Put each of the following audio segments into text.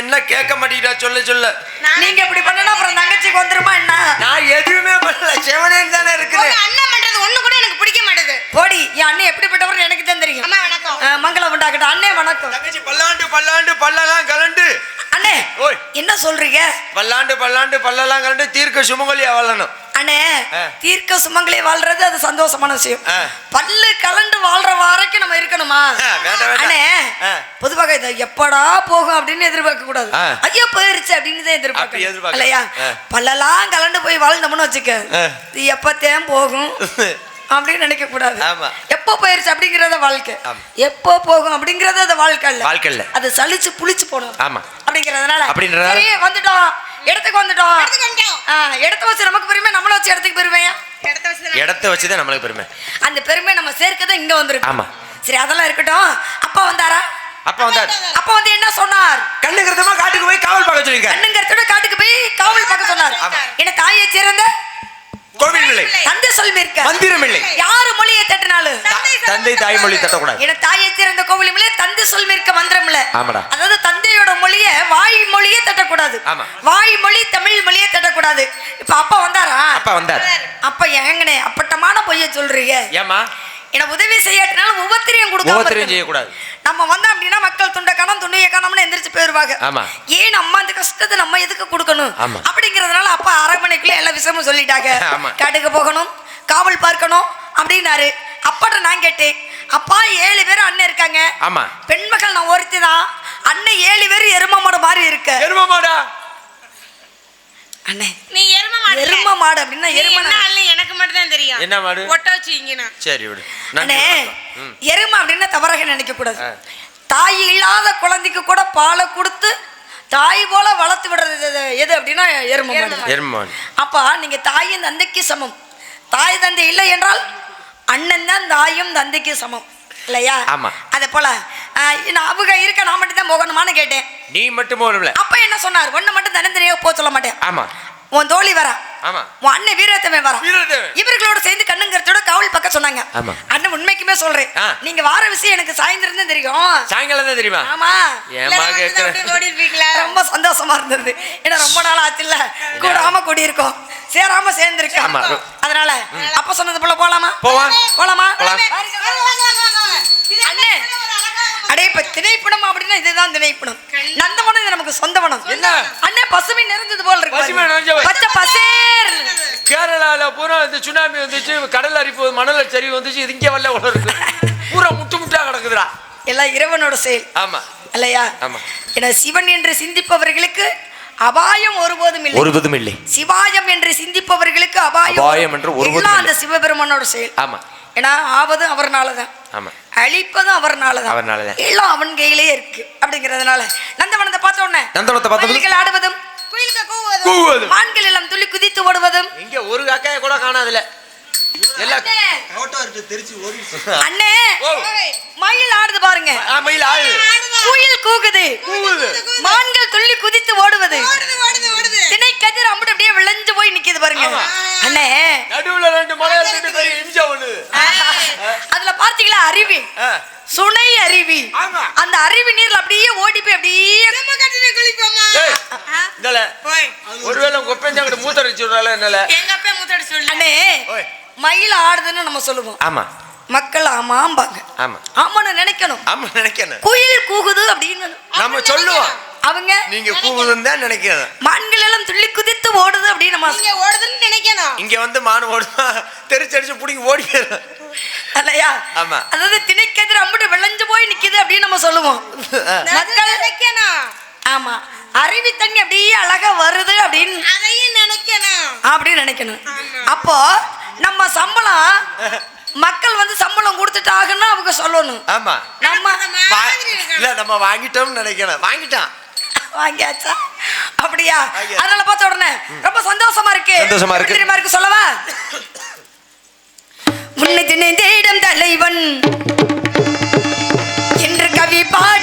என்ன கேட்க மாட்டேங்கிறா? சொல்ல சொல்ல. நீங்க இப்படி பண்ணனா அப்புறம் தங்கச்சிக்கு வந்துருமா என்ன? நான் எதுவுமே பண்ணல. செவனேன்னு தானே இருக்குது உங்க அண்ணன் பண்றது ஒண்ணு கூட எனக்கு பிடிக்க மாட்டேது. போடி என் அண்ணன் எப்படிப்பட்டவர் எனக்கு தான் தெரியும். அம்மா வணக்கம். மங்களம் உண்டாக்கட்டும் அண்ணே வணக்கம். தங்கச்சி பல்லாண்டு பல்லாண்டு பல்லெல்லாம் கலண்டு. அண்ணே. என்ன சொல்றீங்க? பல்லாண்டு பல்லாண்டு பல்லெல்லாம் கலண்டு தீர்க்க சுமங்கலியா வாழணும் அண்ணே. தீர்க்க சுமங்களே வாழ்றது அது சந்தோஷமான விஷயம். பல்லு கலண்டு வாழ்ற வரைக்கும் நம்ம இருக்கணுமா. அண்ணே. பொதுவாக இதை எப்படா போகும் அப்படின்னு எதிர்பார்க்க கூடாது. ஐயோ போயிருச்சு அப்படின்னு தான் எதிர்பார்க்கணும். இல்லையா. பல்லெல்லாம் கலண்டு போய் வாழ்ந்தோம்னு வச்சுக்க. இது எப்பத்தேன் போகும் அப்படின்னு நினைக்க கூடாது. எப்போ போயிருச்சு அப்படிங்கறத வாழ்க்கை. எப்போ போகும் அப்படிங்கறது அது வாழ்க்கை இல்ல வாழ்க்கை இல்ல. அது சலிச்சு புளிச்சு போடும் ஆமா. அப்படிங்கறதுனால சரி வந்துட்டோம் இடத்துக்கு வந்துட்டோம். இடத்த வச்சு நமக்கு பெருமை நம்மள வச்சு இடத்துக்கு பெருமையா இடத்த வச்சு வச்சுதான் நம்மளுக்கு பெருமை. அந்த பெருமை நம்ம சேர்க்க தான் இங்க வந்திருக்கோம் ஆமா. சரி அதெல்லாம் இருக்கட்டும். அப்பா வந்தாரா? அப்ப வந்தாரு. அப்பா வந்து என்ன சொன்னார்? கண்ணு கருத்தமா காட்டுக்கு போய் காவல் பார்க்க சொல்லியிருக்காரு. கண்ணுங்கரத்தோட காட்டுக்கு போய் காவல் பார்க்க சொன்னார். என்ன தாயை சேர்ந்த? கோவில் தந்தை சொல்மிருக்க மந்திரம் இல்லை யாரு மொழியை தட்டினாலும் தந்தை தாய்மொழி தட்டக்கூடாது என தாயை திறந்த கோவிலும் இல்ல தந்தை மந்திரம் இல்ல ஆமாடா. அதாவது தந்தையோட மொழிய வாய் மொழியே தட்டக்கூடாது. வாய் மொழி தமிழ் மொழியே தட்டக்கூடாது. இப்ப அப்பா வந்தாரா? அப்பா வந்தார். அப்ப ஏங்கனே அப்பட்டமான பொய்ய சொல்றீங்க. ஏமா எனக்கு உதவி செய்யாட்டினாலும் உபத்திரியம் ஒவ்வொருத்தரையும் இருக்கணும். செய்யக்கூடாது. நம்ம வந்தோம் அப்படின்னா மக்கள் துண்டை காணும் துணியை காணோம்னு எந்திரிச்சு போயிருவாங்க. ஆமா. ஏன் நம்ம அந்த கஷ்டத்தை நம்ம எதுக்கு கொடுக்கணும். அப்படிங்கறதுனால அப்பா அரண்மனைக்குள்ள எல்லா விஷயமும் சொல்லிட்டாங்க. காட்டுக்கு போகணும் காவல் பார்க்கணும் அப்படின்னாரு. அப்பாட்ட நான் கேட்டேன் அப்பா ஏழு பேர் அண்ணன் இருக்காங்க. ஆமா. பெண்மகள் நான் ஒருத்தி தான் அண்ணன் ஏழு பேர் எரும மாடு மாதிரி இருக்க. எருமமாடா அண்ணே நீ எரும மாடு. எரும மாடு அப்படின்னா எரும என்ன ஆளு எனக்கு மட்டும் தான் தெரியும். என்ன மாடு? ஒட்ட வச்சு இங்கனா. சரி விடு. அண்ணே. எருமை அப்படின்னா தவறாக நினைக்க கூடாது. தாய் இல்லாத குழந்தைக்கு கூட பாலை கொடுத்து தாய் போல வளர்த்து விடுறது எது- அப்படின்னா எருமை மாடு. எரும மாடு. அப்பா நீங்க தாயும் தந்தைக்கு சமம். தாய் தந்தை இல்லை என்றால் அண்ணன் தான் தாயும் தந்தைக்கு சமம். இல்லையா? ஆமா. அதே போல அவங்க இருக்க நான் மட்டும் தான் போகணுமான்னு கேட்டேன். நீ மட்டும் போகணும்ல? அப்ப என்ன சொன்னார்? ஒன்ன மட்டும் தனித்தனியாக போக சொல்ல மாட்டேன். ஆமா. உன் தோழி வரா. ஆமா. உன் அண்ணன் வீரத்தமே வரா. வீரத்தேவன். இவர்களோட சேர்ந்து கண்ணுங்கிறதோட காவல் பக்கம் சொன்னாங்க. ஆமா. அண்ணன் உண்மைக்குமே சொல்றேன். நீங்க வார விஷயம் எனக்கு சாயந்தரம் தான் தெரியும். சாயங்காலம் தான் தெரியுமா? ஆமா. ரொம்ப சந்தோஷமா இருந்தது. ஏன்னா ரொம்ப நாள் ஆச்சுல்ல. கூடாம கூடி இருக்கோம் சேராம சேர்ந்திருக்கோம். அதனால அப்ப சொன்னது போல போலாமா? போலாமா? போலாம். அண்ணே. அடே இப்ப திணைப்பணம் அப்படின்னா இதுதான் திணைப்பணம். நந்தவனம் இது நமக்கு சொந்தவனம் என்ன? அண்ணே பசுமை நிறைஞ்சது போல இருக்கு பசுமை. நிறைஞ்ச. பச்சை பசேர் கேரளால பூரா இந்த சுனாமி வந்துச்சு கடல் அரிப்பு மணல் சரிவு வந்துச்சு இது இங்கே வரல உள்ள இருக்கு. பூரா முட்டு முட்டா கிடக்குதுடா. எல்லாம் இறைவனோட செயல். ஆமா. இல்லையா ஆமா. என சிவன் என்று சிந்திப்பவர்களுக்கு அபாயம் ஒருபோதும் இல்லை. ஒருபதும் இல்லை. சிவாயம் என்று சிந்திப்பவர்களுக்கு அபாயம் அபாயம் என்று ஒருபோதும். அந்த சிவபெருமானோட செயல். ஆமா. ஏன்னா ஆவதும் அவர்னால தான் ஆமா. அழிப்பதும் அவர்னால தான் அவர்னாலதான். எல்லாம் அவன் கையிலே இருக்கு அப்படிங்கறதுனால நந்தவனத்தை பார்த்த உடனே நந்தவனத்தை பார்த்த உடனே? மயில்கள் ஆடுவதும் மான்கள் எல்லாம் துள்ளி குதித்து ஓடுவதும் இங்க ஒரு அக்காய கூட காணாதுல எல்லாம் அண்ணே. ஓ. மயில் ஆடுது பாருங்க. மயில் ஆளு குயில் கூகுது. மான்கள் துள்ளி குதித்து ஓடுவது. ஓடுது ஓடுது ஓடுது. திணை கதிர் அம்புட்டு அப்படியே விளைஞ்சு போய் நிக்குது பாருங்க. அண்ணே. நடுவுல ரெண்டு மலையாள ரெண்டு பெரிய இம்சா ஒண்ணு. அதுல பார்த்தீங்களா? அருவி. சுனை அருவி. ஆமா. அந்த அருவி நீர்ல அப்படியே ஓடி போய் அப்படியே ஒருவேளை உங்க ஒப்பஞ்சாங்கிட்ட மூத்தடிச்சு விடுறால என்னால? எங்க அப்பா முத்தடி சொல்லு அண்ணே. ஓய். மயில் ஆடுதுன்னு நம்ம சொல்லுவோம். ஆமா. மக்கள் ஆமாம்பாங்க. ஆமா. ஆமான்னு நினைக்கணும். ஆமா நினைக்கணும். குயில் கூகுது அப்படின்னு நம்ம சொல்லுவோம். அவங்க நீங்க கூவுதுன்னு தான் நினைக்கிறேன் மான்கள் எல்லாம் துள்ளி குதித்து ஓடுது அப்படின்னு நம்ம நீங்க ஓடுதுன்னு நினைக்கணும். இங்க வந்து மானு ஓடுமா? தெரிச்சடிச்சு பிடிங்கி ஓடி இல்லையா? ஆமா. அதாவது திணைக்கதிர் அம்புட்டு விளைஞ்சு போய் நிக்குது அப்படின்னு நம்ம சொல்லுவோம். மக்கள் நினைக்கணும். ஆமா. அருவி தண்ணி அப்படியே அழகா வருது அப்படின்னு அதையும் நினைக்கணும். அப்படின்னு நினைக்கணும். அப்போ நம்ம சம்பளம் மக்கள் வந்து சம்பளம் கொடுத்துட்டாங்கன்னா அவங்க சொல்லணும். ஆமா. நம்ம இல்ல நம்ம வாங்கிட்டோம்னு நினைக்கிறேன் வாங்கிட்டான். வாங்கியாச்சா? அப்படியா. அதனால பார்த்த உடனே ரொம்ப சந்தோஷமா இருக்கு. சந்தோஷமா இருக்கு. தெரியுமா இருக்கு சொல்லவா? உன்னை திணைந்தேடும் தலைவன். என்று கவி பாடும்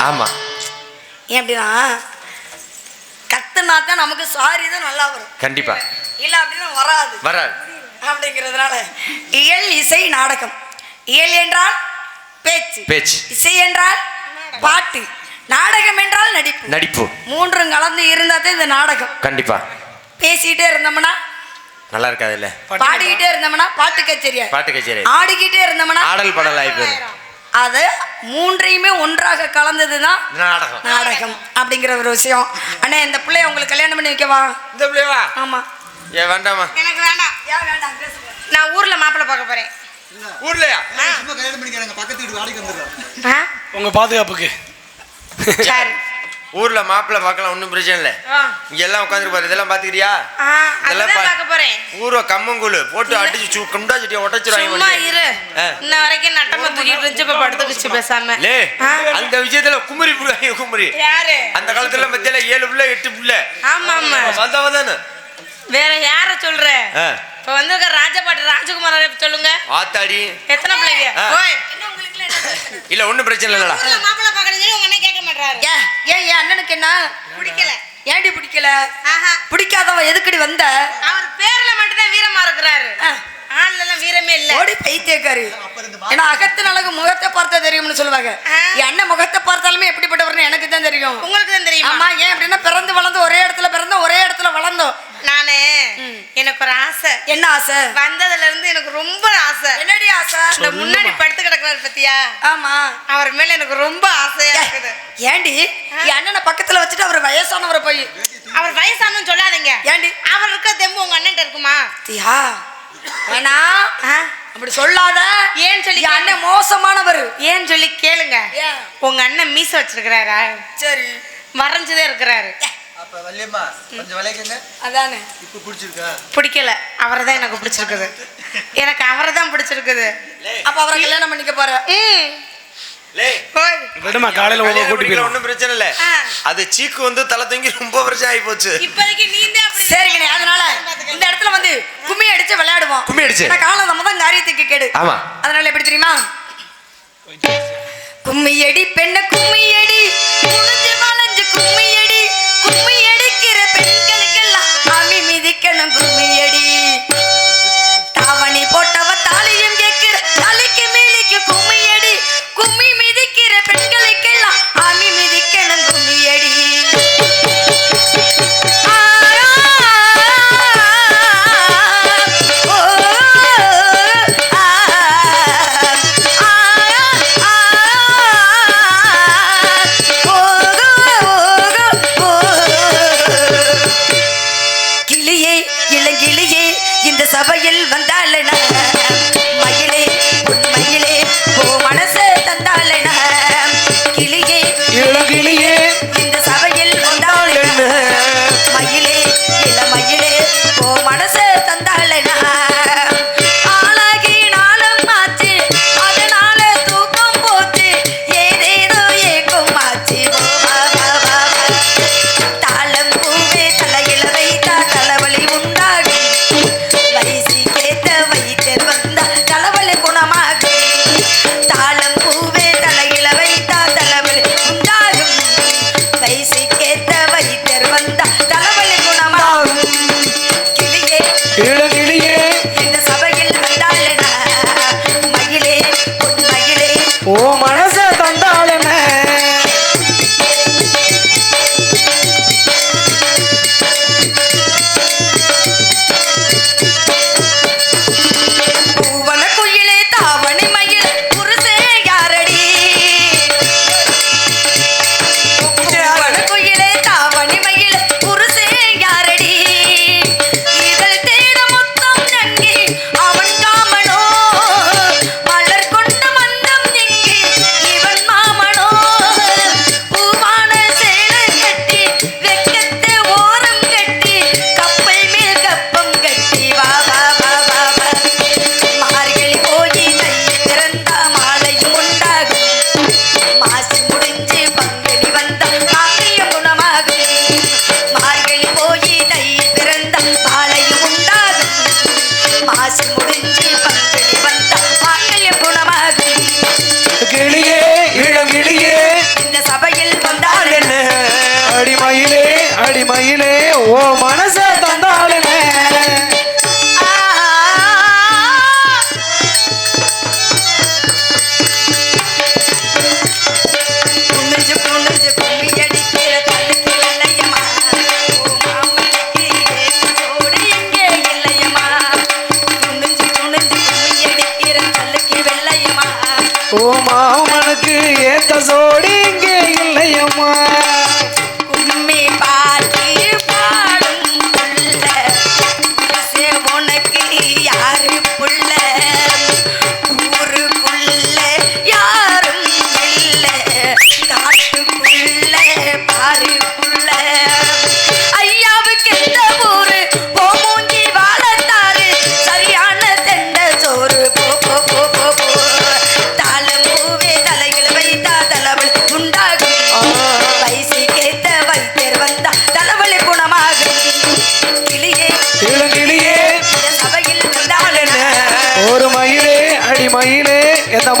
வராதுன்னு சொல்லியிருக்கேன் ஆமா. ஏன் அப்படின்னா கத்துனா தான் நமக்கு சாரி தான் நல்லா வரும். கண்டிப்பா. இல்ல அப்படின்னா வராது. வராது. அப்படிங்கிறதுனால இயல் இசை நாடகம். இயல் என்றால் பேச்சு. பேச்சு. இசை என்றால் பாட்டு. நாடகம் என்றால் நடிப்பு. நடிப்பு. மூன்றும் கலந்து இருந்தாதான் இந்த நாடகம். கண்டிப்பா. பேசிக்கிட்டே இருந்தோம்னா நல்லா இருக்காது இல்ல பாடிக்கிட்டே இருந்தோம்னா பாட்டு கச்சேரியா பாட்டு கச்சேரி ஆடிக்கிட்டே இருந்தோம்னா ஆடல் பாடல் ஆயிப்போம் அது மூன்றையுமே ஒன்றாக கலந்தது தான் நாடகம். நாடகம் அப்படிங்கிற ஒரு விஷயம். அண்ணா இந்த பிள்ளைய உங்களுக்கு கல்யாணம் பண்ணி வைக்கவா? இந்த பிள்ளைவா ஆமா. ஏன் வேண்டாமா எனக்கு வேண்டாம். ஏன் வேண்டாம்? பேசுங்க. நான் ஊர்ல மாப்பிள்ளை பார்க்க போறேன். ஊர்லயா? சும்மா கல்யாணம் பண்ணிக்கிறாங்க பக்கத்து வீட்டு வாடகைக்கு வந்துடுறோம். ஆ? உங்க பாதுகாப்புக்கு. சரி. ஊர்ல மாப்பிள்ளை பார்க்கலாம் ஒன்றும் பிரச்சனை இல்லை. இங்க எல்லாம் உட்காந்துட்டு பாரு இதெல்லாம் பாத்துக்கிறியா இதெல்லாம் பார்க்க போறேன். ஊர்வ கம்மங்கூழ் போட்டு அடிச்சு குண்டா சட்டியை உடச்சிருவாங்க சும்மா. இரு. இன்ன வரைக்கும் நட்டமா தூக்கிட்டு இருந்துச்சு இப்ப படுத்துக்குச்சு பேசாம. லே? அந்த விஷயத்துல குமரி புள்ளாங்க குமரி. யாரு? அந்த காலத்துல மத்தியில ஏழு புள்ள எட்டு புள்ள. ஆமா ஆமா. வந்தவன் தானே. வேற யார சொல்ற. இப்ப வந்திருக்க ராஜபாட்டு ராஜகுமார சொல்லுங்க. ஆத்தாடி. எத்தனை பிள்ளைங்க? இல்ல ஒண்ணும் பிரச்சனை இல்லடா மாப்பிள்ளை பாக்கணும் சொல்லி உங்க மாட்டாரு ஏன் என் அண்ணனுக்கு என்ன? பிடிக்கல. ஏன்டி பிடிக்கல? ஆஹா. பிடிக்காதவன் எதுக்குடி வந்த? அவர் பேர்ல மட்டும்தான் வீரமா இருக்கிறாரு. ஆ. ஆள்ல எல்லாம் வீரமே இல்ல. ஓடி பைத்தியக்காரி. ஏன்னா அகத்தின் அழகு முகத்தை பார்த்தா தெரியும்னு சொல்லுவாங்க. ஆ. என் அண்ணன் முகத்தை பார்த்தாலுமே எப்படிப்பட்டவர்னு எனக்கு தான் தெரியும். உங்களுக்கு தான் தெரியுமா? ஆமா ஏன் அப்படின்னா பிறந்து வளர்ந்து ஒரே இடத்துல பிறந்தோம் ஒரே இடத்துல வளர்ந்தோம். நானு எனக்கு ஒரு ஆசை. என்ன ஆசை? வந்ததுல இருந்து எனக்கு ரொம்ப ஆசை. என்னடி ஆசை? இந்த முன்னாடி படுத்து கிடக்குறாரு பத்தியா? ஆமா. அவர் மேல எனக்கு ரொம்ப ஆசையா இருக்குது. ஏண்டி? என் அண்ணனை பக்கத்துல வச்சுட்டு அவர் வயசானவரை போய் அவர் வயசானு சொல்லாதீங்க. ஏண்டி? அவர் இருக்க தெம்பு உங்க அண்ணன் இருக்குமா? தியா? வேணா? ஆ? அப்படி சொல்லாத. ஏன் சொல்லி என் அண்ணன் மோசமானவர். ஏன் சொல்லி கேளுங்க? உங்க அண்ணன் மீச வச்சிருக்கிறாரா? சரி. வரைஞ்சுதே இருக்கிறாரு. அப்ப வள்ளியம்மா கொஞ்சம் விளைக்குங்க அதானே? இப்ப பிடிச்சிருக்கா? பிடிக்கல. அவரை தான் எனக்கு பிடிச்சிருக்குது. எனக்கு அவரை தான் பிடிச்சிருக்குது. அப்ப அவரை கல்யாணம் பண்ணிக்க போற. விடுமா காலையில உங்க கல்யாணம் கூட்டி பண்ணிக்கலாம், போயிடும் ஒண்ணும் பிரச்சனை இல்ல. அது சீக்கு வந்து தலை தொங்கி ரொம்ப பிரச்சனை ஆகி போச்சு இப்போதைக்கு நீ சரிங்கண்ணே அதனால இந்த இடத்துல வந்து கும்மி அடிச்சு விளையாடுவோம். கும்மி அடிச்சு? ஏன்னா காலம் நம்ம தான் காரியத்துக்கு கேடு. ஆமா. அதனால எப்படி தெரியுமா? கும்மியடி பெண்ண கும்மியடி குனிஞ்சு வளைஞ்சு கும்மியடி கும்மி அடிக்கிற பெண்களுக்கெல்லாம் அமி மிதிக்கணும் கும்மியடி இந்த சபையில் வந்தால் நான்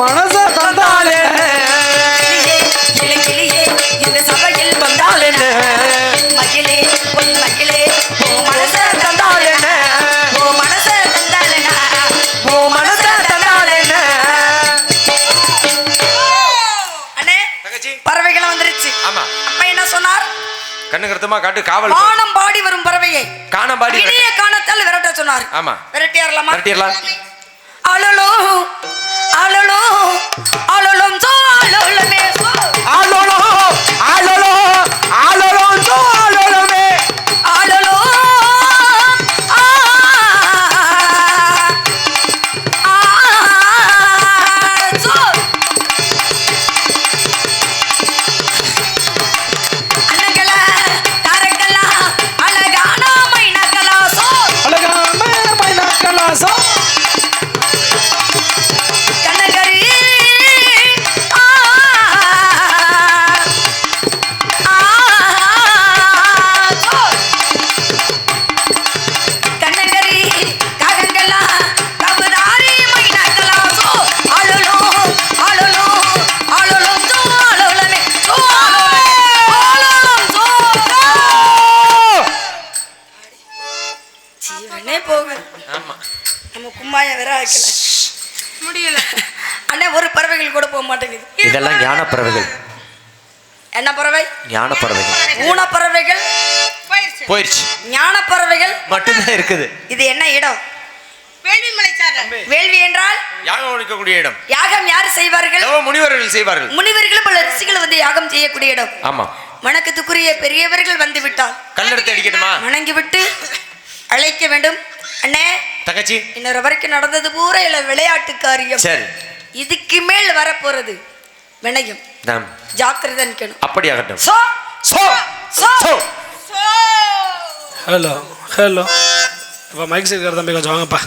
மனச இளங்கிளியே இந்த சபையில் வந்தாளென மகிழே மகிழே ஓ மனச தந்தாளென ஓ மனச தந்தாளென ஓ மனச தந்தாளேன அண்ணே தங்கச்சி. பறவைகள் வந்துருச்சு. ஆமா. அப்ப என்ன சொன்னார்? கண்ணு கருத்தமா காட்டு காவல் பாடி. வரும் பறவையை. காணம்பாடி இனிய காணத்தால் விரட்ட சொன்னார். ஆமா. விரட்டியாரலாமா? விரட்டிடலாம் அலலோ அழலும் அழலும் சோ வேள்வி என்றால் யாகம் ஒழிக்கக்கூடிய இடம். யாகம் யார் செய்வார்கள்? முனிவர்கள் செய்வார்கள். முனிவர்களும் பல ரிஷிகள் வந்து யாகம் செய்யக்கூடிய இடம். ஆமா. வணக்கத்துக்குரிய பெரியவர்கள் வந்து விட்டால். கல்லெடுத்து அடிக்கணுமா வணங்கி விட்டு அழைக்க வேண்டும். அண்ணே தங்கச்சி. இன்னொரு வரைக்கும் நடந்தது பூரா இல்ல விளையாட்டு காரியம். சரி. இதுக்கு மேல் வரப்போறது வினயம். நாம். ஜாக்கிரதை நிக்கணும். அப்படியாகட்டும். So so so so. Hello hello இப்போ மைக் சைடு தம்பி கொஞ்சம் வாங்கப்பா.